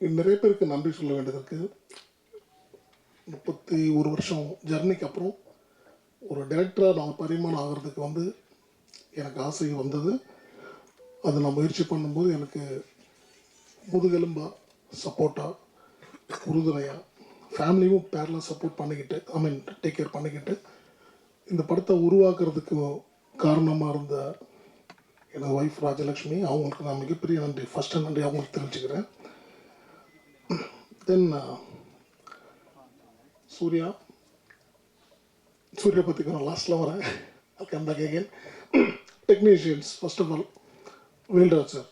நிறைய பேருக்கு நன்றி சொல்ல வேண்டியது இருக்குது முப்பத்தி ஒரு வருஷம் ஜர்னிக்கு அப்புறம் ஒரு டேரக்டராக நான் பரிமாணம் ஆகிறதுக்கு வந்து எனக்கு ஆசை வந்தது. அதை நான் முயற்சி பண்ணும்போது எனக்கு முதுகெலும்பா சப்போர்ட்டாக உறுதுணையாக ஃபேமிலியும் பேரலாக சப்போர்ட் பண்ணிக்கிட்டு ஐ மீன் டேக் கேர் பண்ணிக்கிட்டு இந்த படத்தை உருவாக்குறதுக்கு காரணமாக இருந்த எனது ஒய்ஃப் ராஜலக்ஷ்மி அவங்களுக்கு நான் மிகப்பெரிய நன்றி. ஃபஸ்ட்டு நன்றி அவங்களுக்கு தெரிஞ்சுக்கிறேன் தென் சூர்யா. சூர்யா பற்றி நான் லாஸ்ட்டில் வரேன். Come back again technicians first of all Velraj sir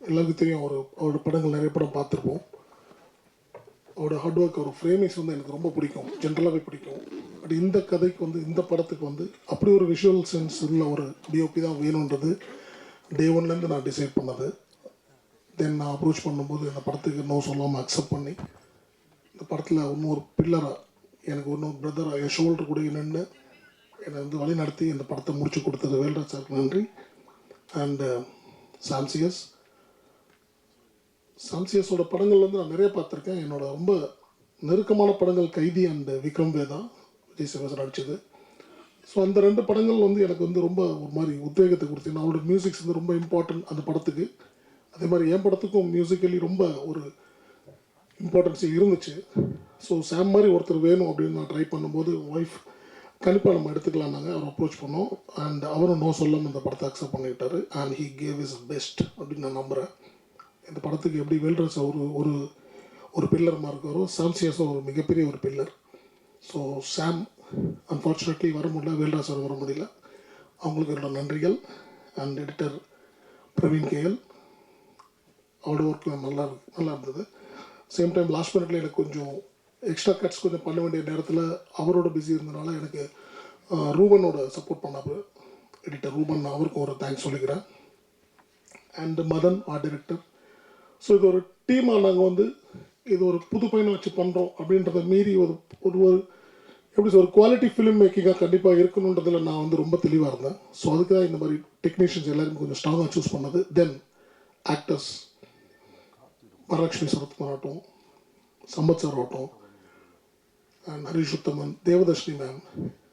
எல்லாருக்கும் தெரியும் அவர் அவரோட படங்கள் நிறைய படம் பார்த்துருப்போம். அவரோட ஹார்ட் ஒர்க் அவர் ஃப்ரேமிங்ஸ் வந்து எனக்கு ரொம்ப பிடிக்கும். ஜென்ரலாகவே பிடிக்கும். பட் இந்த கதைக்கு வந்து இந்த படத்துக்கு வந்து அப்படி ஒரு விஷுவல் சென்ஸ் உள்ள ஒரு டிஓபி தான் வேணுன்றது டே ஒன்லேருந்து நான் டிசைட் பண்ணது. தென் நான் அப்ரோச் பண்ணும்போது இந்த படத்துக்கு நோ சொல்லாமல் அக்செப்ட் பண்ணி இந்த படத்தில் இன்னொரு பில்லராக எனக்கு இன்னொரு பிரதராக என் ஷோல்டர் கூட நின்று என்னை வந்து வழி நடத்தி இந்த படத்தை முடிச்சு கொடுத்தது வேல்ராஜ் சாருக்கு நன்றி. அண்டு சாம்சியஸ் சாம்சியஸோட படங்கள் வந்து நான் நிறைய பார்த்துருக்கேன். என்னோட ரொம்ப நெருக்கமான படங்கள் கைதி அண்ட் விக்ரம் வேதா விஜய் சிவசன் நடிச்சது. ஸோ அந்த ரெண்டு படங்கள் வந்து எனக்கு வந்து ரொம்ப ஒரு மாதிரி உத்வேகத்தை கொடுத்து நான் அவரோட மியூசிக்ஸ் வந்து ரொம்ப இம்பார்ட்டன்ட் அந்த படத்துக்கு. அதே மாதிரி என் படத்துக்கும் மியூசிக்கலி ரொம்ப ஒரு இம்பார்ட்டன்ஸ் இருந்துச்சு. ஸோ சாம் மாதிரி ஒருத்தர் வேணும் அப்படின்னு நான் ட்ரை பண்ணும்போது ஒய்ஃப் கண்டிப்பாக நம்ம எடுத்துக்கலாம்னாங்க அவர் அப்ரோச் பண்ணோம். அண்ட் அவரும் நோ சொல்லாமல் இந்த படத்தை accept பண்ணிக்கிட்டாரு and he gave is best அப்படின்னு நான் நம்புகிறேன் இந்த படத்துக்கு எப்படி வெல்ட்ரஸ் ஒரு ஒரு ஒரு பில்லர் இருக்காரோ சாம்சியாஸும் ஒரு மிகப்பெரிய ஒரு பில்லர் ஸோ சாம் அன்ஃபார்ச்சுனேட்லி வர முடியல வேல்ராஜ் சார் வர முடியல. அவங்களுக்கு என்னோட நன்றிகள். அண்ட் எடிட்டர் பிரவீன் கேஎல் அவரோட ஒர்க்லாம் நல்லா இருக்கு நல்லா இருந்தது. சேம் டைம் லாஸ்ட் மினிட்ல எனக்கு கொஞ்சம் எக்ஸ்ட்ரா கட்ஸ் கொஞ்சம் பண்ண வேண்டிய நேரத்தில் அவரோட பிஸி இருந்தனால எனக்கு ரூபனோட சப்போர்ட் பண்ணாரு எடிட்டர் ரூபன் அவருக்கும் ஒரு தேங்க்ஸ் சொல்லிக்கிறேன். And Madhan art director so இது ஒரு டீமாக நாங்கள் வந்து இது ஒரு புது பையனை வச்சு பண்ணுறோம் அப்படின்றத மீறி ஒரு ஒரு ஒரு எப்படி சொல்ற குவாலிட்டி ஃபிலிம் மேக்கிங்காக கண்டிப்பாக இருக்கணுன்றதில் நான் வந்து ரொம்ப தெளிவாக இருந்தேன். ஸோ அதுக்கு தான் இந்த மாதிரி டெக்னீஷியன்ஸ் எல்லாருமே கொஞ்சம் ஸ்ட்ராங்காக சூஸ் பண்ணது. தென் ஆக்டர்ஸ் மகாலட்சுமி சரத்குமார் ஆகட்டும் சம்பத் சார் ஆகட்டும் and Harish Uthaman Devadarshini ma'am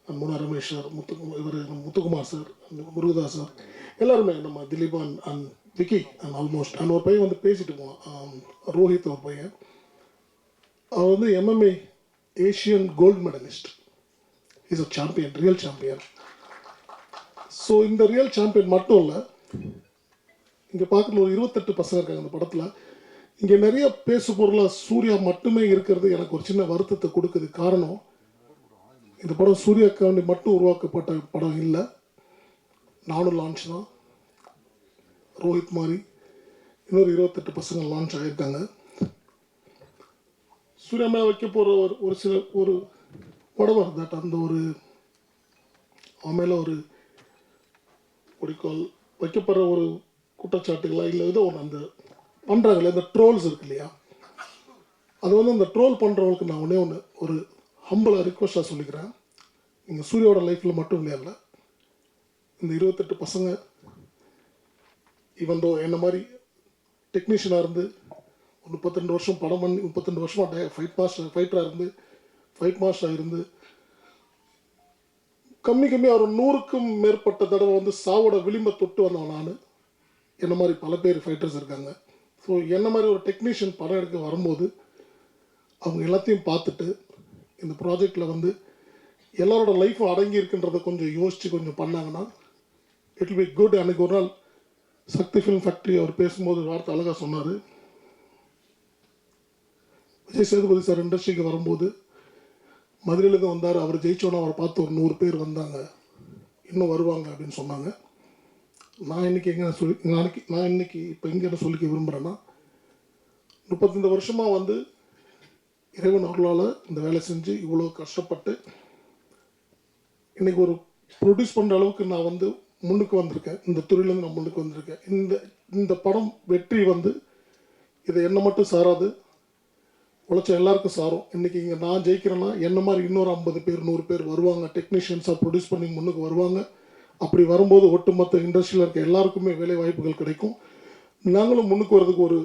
and Muna Ramesh sir Muthu இவர் முத்துக்குமார் சார் முருகதாஸ் சார் எல்லாருமே நம்ம Dileepan and Vicky and almost and ஒரு பையன் வந்து பேசிட்டு போவான் ரோஹித் ஒரு பையன். அவர் வந்து MMA Asian gold medallist is a champion real champion so இந்த ரியல் சாம்பியன் மட்டும் இல்லை இங்கே பார்க்குற ஒரு இருபத்தெட்டு பசங்க இருக்காங்க அந்த படத்தில். இங்கே நிறைய பேசு பொருளாக சூர்யா மட்டுமே இருக்கிறது எனக்கு ஒரு சின்ன வருத்தத்தை கொடுக்குது. காரணம் இந்த படம் சூர்யாக்காண்டி மட்டும் உருவாக்கப்பட்ட படம் இல்லை. நானும் லான்ச் தான். ரோஹித் மாதிரி இன்னொரு இருபத்தெட்டு பசங்க லான்ச் ஆகியிருக்காங்க. சூர்யா மேலே வைக்க போகிற ஒரு ஒரு சில ஒரு உடவர் தட் அந்த ஒரு அவன் மேலே ஒரு குறிக்கோள் வைக்கப்படுற ஒரு குற்றச்சாட்டுகளா இல்லை ஏதோ ஒன்று அந்த பண்ணுறாங்களே இந்த ட்ரோல்ஸ் இருக்கு இல்லையா? அது வந்து அந்த ட்ரோல் பண்ணுறவங்களுக்கு நான் ஒன்றே ஒன்று ஒரு ஹம்பிளாக ரிக்வஸ்ட்டாக சொல்லிக்கிறேன். நீங்கள் சூரியோட லைஃப்பில் மட்டும் இல்லையா இந்த இருபத்தெட்டு பசங்க இவன் தோ என்ன மாதிரி டெக்னீஷியனாக இருந்து ஒரு முப்பத்திரெண்டு வருஷம் படம் பண்ணி முப்பத்திரெண்டு வருஷமாக ஃபைட் மாஸ்டர் ஃபைட்டராக இருந்து ஃபைட் மாஸ்டராக இருந்து கம்மி கம்மி அவர் நூறுக்கும் மேற்பட்ட தடவை வந்து சாவோட விளிம்பை தொட்டு வந்தவன் நான். என்ன மாதிரி பல பேர் ஃபைட்டர்ஸ் இருக்காங்க. ஸோ என்ன மாதிரி ஒரு டெக்னீஷியன் படம் எடுக்க வரும்போது அவங்க எல்லாத்தையும் பார்த்துட்டு இந்த ப்ராஜெக்டில் வந்து எல்லாரோட லைஃப்பும் அடங்கி இருக்குன்றதை கொஞ்சம் யோசித்து கொஞ்சம் பண்ணாங்கன்னா இட் will குட் அன்னைக்கு ஒரு நாள் சக்தி ஃபிலிம் ஃபேக்ட்ரி அவர் பேசும்போது ஒரு வார்த்தை அழகாக சொன்னார். விஜய் சேதுபதி சார் இண்டஸ்ட்ரிக்கு வரும்போது மதுரையிலேருந்து வந்தார். அவர் ஜெயிச்சோன்னா அவரை பார்த்து ஒரு நூறு பேர் வந்தாங்க. இன்னும் வருவாங்க அப்படின்னு சொன்னாங்க. நான் இன்னைக்கு எங்கே சொல்லி நாளைக்கு நான் இன்னைக்கு இப்போ எங்கே என்ன சொல்லிக்க விரும்புகிறேன்னா முப்பத்தஞ்சு வருஷமாக வந்து இறைவன் அருளால் இந்த வேலை செஞ்சு இவ்வளோ கஷ்டப்பட்டு இன்னைக்கு ஒரு ப்ரொடியூஸ் பண்ணுற அளவுக்கு நான் வந்து முன்னுக்கு வந்திருக்கேன். இந்த துறையிலேருந்து நான் முன்னுக்கு வந்திருக்கேன். இந்த இந்த படம் வெற்றி வந்து இதை என்ன மட்டும் சாராது உழைச்ச எல்லாருக்கும் சாரும். இன்னைக்கு இங்கே நான் ஜெயிக்கிறேன்னா என்ன மாதிரி இன்னொரு ஐம்பது பேர் நூறு பேர் வருவாங்க டெக்னீஷியன்ஸாக ப்ரொடியூஸ் பண்ணி முன்னுக்கு வருவாங்க. அப்படி வரும்போது ஒட்டுமொத்த இண்டஸ்ட்ரியில் இருக்க எல்லாருக்குமே வேலை வாய்ப்புகள் கிடைக்கும். நாங்களும் முன்னுக்கு வர்றதுக்கு ஒரு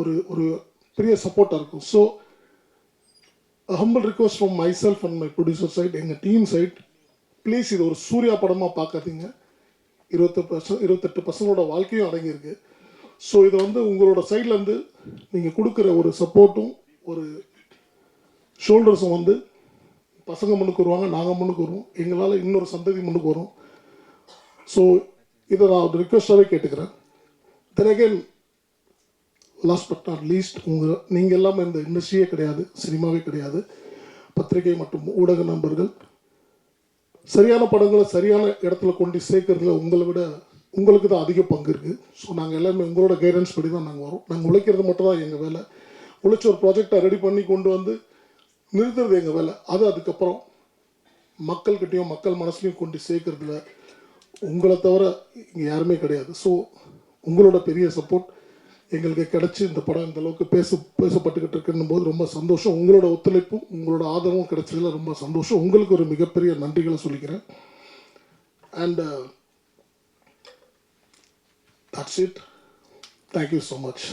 ஒரு ஒரு பெரிய சப்போர்ட்டாக இருக்கும். So humble request from myself and my producer side எங்கள் டீம் சைட் ப்ளீஸ் இது ஒரு சூர்யா படமாக பார்க்காதீங்க. இருபத்தெட்டு பர்சன்ட் இருபத்தெட்டு பர்சனோட வாழ்க்கையும் அடங்கியிருக்கு. ஸோ இதை வந்து உங்களோட சைட்லேருந்து நீங்கள் கொடுக்குற ஒரு சப்போர்ட்டும் ஒரு ஷோல்டர்ஸும் வந்து பசங்க முன்னுக்கு வருவாங்க நாங்கள் முன்னுக்கு வருவோம். எங்களால் இன்னொரு சந்ததி முன்னுக்கு வரும். ஸோ இதை நான் ஒரு ரிக்வெஸ்டாகவே கேட்டுக்கிறேன். Then again last but not least உங்கள் நீங்கள் எல்லாமே இந்த இண்டஸ்ட்ரியே கிடையாது சினிமாவே கிடையாது பத்திரிகை மற்றும் ஊடக நண்பர்கள். சரியான படங்களை சரியான இடத்துல கொண்டு சேர்க்கறதுல உங்களை விட உங்களுக்கு தான் அதிக பங்கு இருக்குது ஸோ நாங்கள் எல்லாமே உங்களோட கைடன்ஸ் படி தான் நாங்கள் வரோம். நாங்கள் உழைக்கிறது மட்டும் தான் எங்கள் வேலை. உழைச்ச ஒரு ப்ராஜெக்டை ரெடி பண்ணி கொண்டு வந்து நிறுத்துறது எங்கள் வேலை. அது அதுக்கப்புறம் மக்கள்கிட்டையும் மக்கள் மனசுலையும் கொண்டு சேர்க்கறதுல உங்களை தவிர இங்கே யாருமே கிடையாது. ஸோ உங்களோட பெரிய சப்போர்ட் எங்களுக்கு கிடைச்சி இந்த படம் இந்த அளவுக்கு பேச பேசப்பட்டுக்கிட்டு இருக்குன்னும் போது ரொம்ப சந்தோஷம். உங்களோட ஒத்துழைப்பும் உங்களோட ஆதரவும் கிடைச்சதில் ரொம்ப சந்தோஷம். உங்களுக்கு ஒரு மிகப்பெரிய நன்றிகளை சொல்லிக்கிறேன். And that's it thank you so much